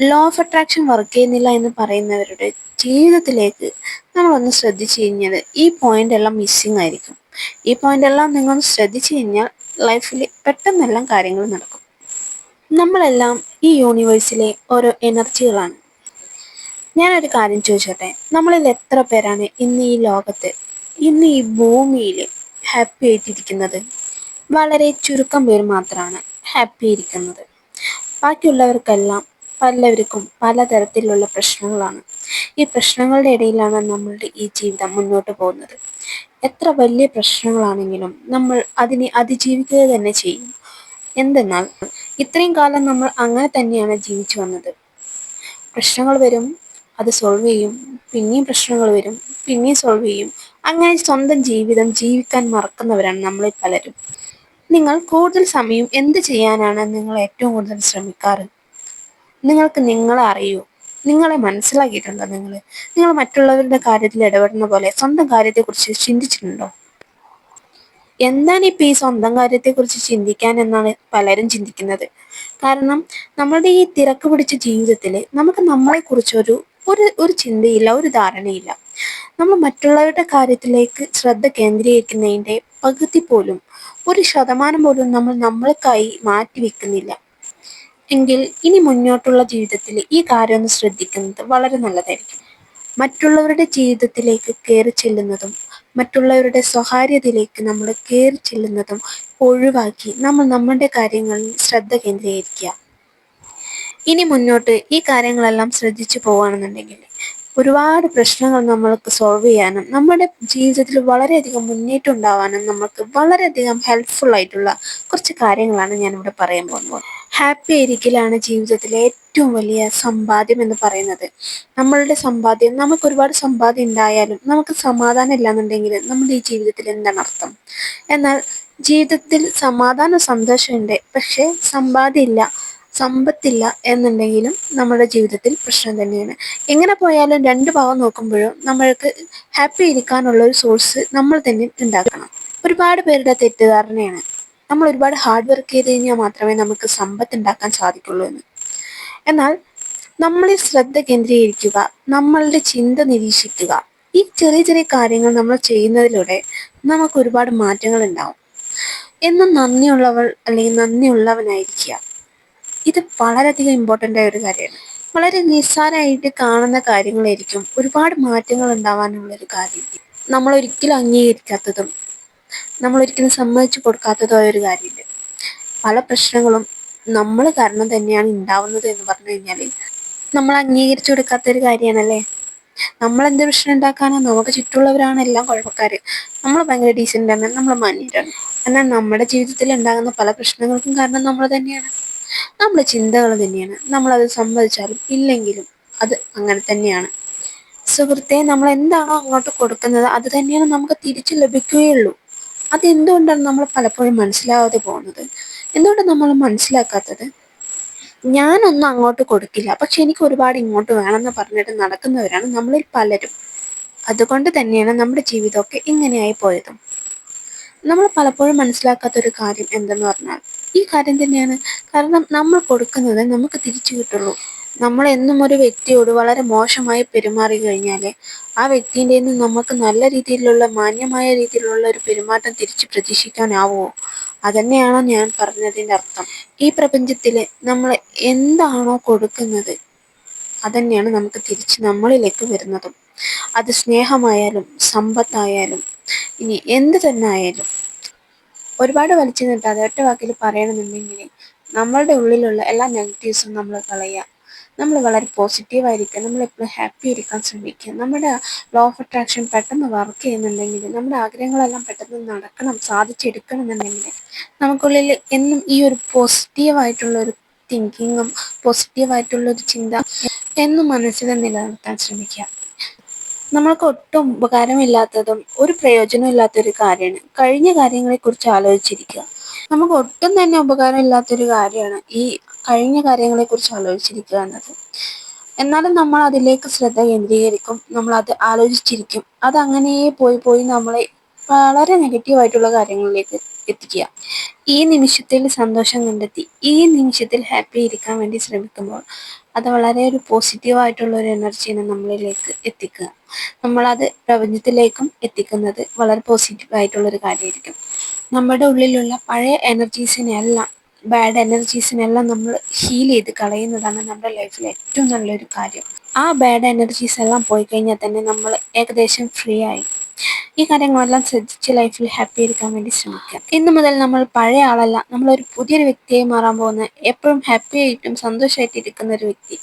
Law of attraction work ചെയ്യുന്നില്ല എന്ന് പറയുന്നവരുടെ ജീവിതത്തിലേക്ക് നമ്മളൊന്ന് ശ്രദ്ധിച്ചു കഴിഞ്ഞാൽ ഈ പോയിന്റ് എല്ലാം മിസ്സിങ് ആയിരിക്കും. ഈ പോയിന്റ് എല്ലാം നിങ്ങൾ ശ്രദ്ധിച്ചു കഴിഞ്ഞാൽ ലൈഫിൽ പെട്ടെന്നെല്ലാം കാര്യങ്ങൾ നടക്കും. നമ്മളെല്ലാം ഈ യൂണിവേഴ്സിലെ ഓരോ എനർജികളാണ് ഞാനൊരു കാര്യം ചോദിച്ചോട്ടെ? നമ്മളിൽ എത്ര പേരാണ് ഇന്ന് ഈ ലോകത്ത് ഇന്ന് ഈ ഭൂമിയിൽ ഹാപ്പി ആയിട്ടിരിക്കുന്നത്? വളരെ ചുരുക്കം പേര് മാത്രമാണ് ഹാപ്പി ഇരിക്കുന്നത് ബാക്കിയുള്ളവർക്കെല്ലാം പലവർക്കും പലതരത്തിലുള്ള പ്രശ്നങ്ങളാണ്. ഈ പ്രശ്നങ്ങളുടെ ഇടയിലാണ് നമ്മളുടെ ഈ ജീവിതം മുന്നോട്ട് പോകുന്നത്. എത്ര വലിയ പ്രശ്നങ്ങളാണെങ്കിലും നമ്മൾ അതിനെ അതിജീവിക്കുക തന്നെ ചെയ്യും. എന്തെന്നാൽ ഇത്രയും കാലം നമ്മൾ അങ്ങനെ തന്നെയാണ് ജീവിച്ചു വന്നത്. പ്രശ്നങ്ങൾ വരും അത് സോൾവ് ചെയ്യും പിന്നെയും പ്രശ്നങ്ങൾ വരും പിന്നെയും സോൾവ് ചെയ്യും. അങ്ങനെ സ്വന്തം ജീവിതം ജീവിക്കാൻ മറക്കുന്നവരാണ് നമ്മളിൽ പലരും. നിങ്ങൾ കൂടുതൽ സമയം എന്ത് ചെയ്യാനാണ് നിങ്ങൾ ഏറ്റവും കൂടുതൽ ശ്രമിക്കാറ്? നിങ്ങൾക്ക് നിങ്ങളെ അറിയൂ. നിങ്ങളെ മനസ്സിലാക്കിയിട്ടുണ്ടോ നിങ്ങൾ നിങ്ങൾ മറ്റുള്ളവരുടെ കാര്യത്തിൽ ഇടപെടുന്ന പോലെ സ്വന്തം കാര്യത്തെക്കുറിച്ച് ചിന്തിച്ചിട്ടുണ്ടോ? എന്താണ് ഇപ്പൊ ഈ സ്വന്തം കാര്യത്തെക്കുറിച്ച് ചിന്തിക്കാൻ എന്നാണ് പലരും ചിന്തിക്കുന്നത്. കാരണം നമ്മുടെ ഈ തിരക്ക് പിടിച്ച ജീവിതത്തിൽ നമുക്ക് നമ്മളെക്കുറിച്ചൊരു ഒരു ഒരു ചിന്തയില്ല ഒരു ധാരണയില്ല. നമ്മൾ മറ്റുള്ളവരുടെ കാര്യത്തിലേക്ക് ശ്രദ്ധ കേന്ദ്രീകരിക്കുന്നതിന്റെ പകുതി പോലും ഒരു ശതമാനം പോലും നമ്മൾ നമ്മൾക്കായി മാറ്റി വെക്കുന്നില്ല എങ്കിൽ ഇനി മുന്നോട്ടുള്ള ജീവിതത്തിൽ ഈ കാര്യം ഒന്ന് ശ്രദ്ധിക്കുന്നത് വളരെ നല്ലതായിരിക്കും. മറ്റുള്ളവരുടെ ജീവിതത്തിലേക്ക് കയറി ചെല്ലുന്നതും മറ്റുള്ളവരുടെ സ്വകാര്യതയിലേക്ക് നമ്മൾ കയറി ചെല്ലുന്നതും ഒഴിവാക്കി നമ്മൾ നമ്മുടെ കാര്യങ്ങളിൽ ശ്രദ്ധ കേന്ദ്രീകരിക്കുക. ഇനി മുന്നോട്ട് ഈ കാര്യങ്ങളെല്ലാം ശ്രദ്ധിച്ചു പോവുകയാണെന്നുണ്ടെങ്കിൽ ഒരുപാട് പ്രശ്നങ്ങൾ നമ്മൾക്ക് സോൾവ് ചെയ്യാനും നമ്മുടെ ജീവിതത്തിൽ വളരെയധികം മുന്നേറ്റം ഉണ്ടാവാനും നമുക്ക് വളരെയധികം ഹെൽപ്ഫുൾ ആയിട്ടുള്ള കുറച്ച് കാര്യങ്ങളാണ് ഞാനിവിടെ പറയാൻ പോകുന്നത്. ഹാപ്പി ആയിരിക്കലാണ് ജീവിതത്തിലെ ഏറ്റവും വലിയ സമ്പാദ്യം എന്ന് പറയുന്നത്. നമ്മളുടെ സമ്പാദ്യം നമുക്ക് ഒരുപാട് സമ്പാദ്യം ഉണ്ടായാലും നമുക്ക് സമാധാനം ഇല്ലാന്നുണ്ടെങ്കിൽ നമ്മുടെ ഈ ജീവിതത്തിൽ എന്താണ് അർത്ഥം? എന്നാൽ ജീവിതത്തിൽ സമാധാന സന്തോഷമുണ്ട് പക്ഷേ സമ്പാദ്യമില്ല സമ്പത്തില്ല എന്നുണ്ടെങ്കിലും നമ്മുടെ ജീവിതത്തിൽ പ്രശ്നം തന്നെയാണ്. എങ്ങനെ പോയാലും രണ്ട് ഭാഗം നോക്കുമ്പോഴും നമ്മൾക്ക് ഹാപ്പി ഇരിക്കാനുള്ള ഒരു സോഴ്സ് നമ്മൾ തന്നെ ഉണ്ടാക്കണം. ഒരുപാട് പേരുടെ തെറ്റിദ്ധാരണയാണ്. നമ്മൾ ഒരുപാട് ഹാർഡ് വർക്ക് ചെയ്ത് കഴിഞ്ഞാൽ മാത്രമേ നമുക്ക് സമ്പത്ത് ഉണ്ടാക്കാൻ സാധിക്കുള്ളൂ എന്ന്. എന്നാൽ നമ്മളിൽ ശ്രദ്ധ കേന്ദ്രീകരിക്കുക നമ്മളുടെ ചിന്ത നിരീക്ഷിക്കുക ഈ ചെറിയ ചെറിയ കാര്യങ്ങൾ നമ്മൾ ചെയ്യുന്നതിലൂടെ നമുക്ക് ഒരുപാട് മാറ്റങ്ങൾ ഉണ്ടാവും എന്നും നന്ദിയുള്ളവൾ അല്ലെങ്കിൽ നന്ദിയുള്ളവനായിരിക്കുക. ഇത് വളരെയധികം ഇമ്പോർട്ടന്റ് ആയ ഒരു കാര്യമാണ്. വളരെ നിസ്സാരമായിട്ട് കാണുന്ന കാര്യങ്ങളായിരിക്കും ഒരുപാട് മാറ്റങ്ങൾ ഉണ്ടാവാനുള്ള ഒരു കാര്യം. നമ്മൾ ഒരിക്കലും അംഗീകരിക്കാത്തതും നമ്മൾ ഒരിക്കലും സമ്മതിച്ചു കൊടുക്കാത്തതായ ഒരു കാര്യമില്ല? പല പ്രശ്നങ്ങളും നമ്മൾ കാരണം തന്നെയാണ് ഉണ്ടാവുന്നത് എന്ന് പറഞ്ഞു കഴിഞ്ഞാൽ നമ്മൾ അംഗീകരിച്ചു കൊടുക്കാത്ത ഒരു കാര്യമാണല്ലേ? നമ്മൾ എന്ത് പ്രശ്നം ഉണ്ടാക്കാനോ നമുക്ക് ചുറ്റുമുള്ളവരാണ് എല്ലാം കുഴപ്പക്കാർ നമ്മൾ ഭയങ്കര ഡീസന്റ് ആണ് നമ്മൾ മാന്യരാണ്. എന്നാൽ നമ്മുടെ ജീവിതത്തിൽ ഉണ്ടാകുന്ന പല പ്രശ്നങ്ങൾക്കും കാരണം നമ്മൾ തന്നെയാണ്. നമ്മുടെ ചിന്തകൾ തന്നെയാണ്. നമ്മളത് സമ്മതിച്ചാലും ഇല്ലെങ്കിലും അത് അങ്ങനെ തന്നെയാണ്. സുഹൃത്തെ നമ്മൾ എന്താണോ അങ്ങോട്ട് കൊടുക്കുന്നത് അത് തന്നെയാണ് നമുക്ക് തിരിച്ചു ലഭിക്കുകയുള്ളൂ. അതെന്തുകൊണ്ടാണ് നമ്മൾ പലപ്പോഴും മനസ്സിലാവാതെ പോകുന്നത്? എന്തുകൊണ്ടാണ് നമ്മൾ മനസ്സിലാക്കാത്തത്? ഞാനൊന്നും അങ്ങോട്ട് കൊടുക്കില്ല. പക്ഷെ എനിക്ക് ഒരുപാട് ഇങ്ങോട്ട് വേണമെന്ന് പറഞ്ഞിട്ട് നടക്കുന്നവരാണ് നമ്മളിൽ പലരും. അതുകൊണ്ട് തന്നെയാണ് നമ്മുടെ ജീവിതമൊക്കെ ഇങ്ങനെയായി പോയതും. നമ്മൾ പലപ്പോഴും മനസ്സിലാക്കാത്ത ഒരു കാര്യം എന്തെന്ന് പറഞ്ഞാൽ ഈ കാര്യം തന്നെയാണ്. കാരണം നമ്മൾ കൊടുക്കുന്നത് നമുക്ക് തിരിച്ചു കിട്ടുള്ളൂ. നമ്മൾ എന്നും ഒരു വ്യക്തിയോട് വളരെ മോശമായി പെരുമാറി കഴിഞ്ഞാൽ ആ വ്യക്തിന്റെ നിന്ന് നമുക്ക് നല്ല രീതിയിലുള്ള മാന്യമായ രീതിയിലുള്ള ഒരു പെരുമാറ്റം തിരിച്ച് പ്രതീക്ഷിക്കാനാവുമോ അതന്നെയാണ് ഞാൻ പറഞ്ഞതിന്റെ അർത്ഥം. ഈ പ്രപഞ്ചത്തിൽ നമ്മൾ എന്താണോ കൊടുക്കുന്നത് അതന്നെയാണ് നമുക്ക് തിരിച്ച് നമ്മളിലേക്ക് വരുന്നതും. അത് സ്നേഹമായാലും സമ്പത്തായാലും ഇനി എന്ത് തന്നെ ആയാലും. ഒരുപാട് വലിച്ചു നീട്ടാതെ ഒറ്റ വാക്കിൽ പറയണമെന്നുണ്ടെങ്കിൽ നമ്മളുടെ ഉള്ളിലുള്ള എല്ലാ നെഗറ്റീവ്സും നമ്മൾ കളയുക. നമ്മൾ വളരെ പോസിറ്റീവായിരിക്കുക നമ്മൾ എപ്പോഴും ഹാപ്പി ആയിരിക്കാൻ ശ്രമിക്കുക നമ്മുടെ ലോ ഓഫ് അട്രാക്ഷൻ പെട്ടെന്ന് വർക്ക് ചെയ്യുന്നുണ്ടെങ്കിൽ നമ്മുടെ ആഗ്രഹങ്ങളെല്ലാം പെട്ടെന്ന് നടക്കണം സാധിച്ചെടുക്കണം എന്നുണ്ടെങ്കിൽ നമുക്കുള്ളിൽ എന്നും ഈ ഒരു പോസിറ്റീവായിട്ടുള്ള ഒരു തിങ്കിങ്ങും പോസിറ്റീവായിട്ടുള്ള ഒരു ചിന്ത എന്നും മനസ്സിൽ നിലനിർത്താൻ ശ്രമിക്കുക. നമ്മൾക്ക് ഒട്ടും ഉപകാരമില്ലാത്തതും ഒരു പ്രയോജനം ഇല്ലാത്തൊരു കാര്യമാണ്. കഴിഞ്ഞ കാര്യങ്ങളെക്കുറിച്ച് ആലോചിച്ചിരിക്കുക. നമുക്ക് ഒട്ടും തന്നെ ഉപകാരമില്ലാത്തൊരു കാര്യമാണ് ഈ കഴിഞ്ഞ കാര്യങ്ങളെക്കുറിച്ച് ആലോചിച്ചിരിക്കുക എന്നത്. എന്നാലും നമ്മൾ അതിലേക്ക് ശ്രദ്ധ കേന്ദ്രീകരിക്കും നമ്മൾ അത് ആലോചിച്ചിരിക്കും. അത് അങ്ങനെ പോയി പോയി നമ്മളെ വളരെ നെഗറ്റീവായിട്ടുള്ള കാര്യങ്ങളിലേക്ക് എത്തിക്കുക. ഈ നിമിഷത്തിൽ സന്തോഷം കണ്ടെത്തി ഈ നിമിഷത്തിൽ ഹാപ്പി ഇരിക്കാൻ വേണ്ടി ശ്രമിക്കുമ്പോൾ അത് വളരെ ഒരു പോസിറ്റീവ് ആയിട്ടുള്ള ഒരു എനർജിയാണ് നമ്മളിലേക്ക് എത്തിക്കുക. നമ്മളത് പ്രപഞ്ചത്തിലേക്കും എത്തിക്കുന്നത് വളരെ പോസിറ്റീവ് ഒരു കാര്യമായിരിക്കും. നമ്മുടെ ഉള്ളിലുള്ള പഴയ എനർജീസിനെല്ലാം ബാഡ് എനർജീസിനെല്ലാം നമ്മൾ ഹീൽ ചെയ്ത് കളയുന്നതാണ് നമ്മുടെ ലൈഫിൽ ഏറ്റവും നല്ലൊരു കാര്യം. ആ ബാഡ് എനർജീസ് എല്ലാം പോയി കഴിഞ്ഞാൽ തന്നെ നമ്മൾ ഏകദേശം ഫ്രീ ആയി. ഈ കാര്യങ്ങളെല്ലാം ശ്രദ്ധിച്ച് ലൈഫിൽ ഹാപ്പി ആയിരിക്കാൻ വേണ്ടി ശ്രമിക്കാം. ഇന്നു മുതൽ നമ്മൾ പഴയ ആളല്ല നമ്മളൊരു പുതിയൊരു വ്യക്തിയായി മാറാൻ പോകുന്ന എപ്പോഴും ഹാപ്പി ആയിട്ടും സന്തോഷമായിട്ട് ഇരിക്കുന്ന ഒരു വ്യക്തി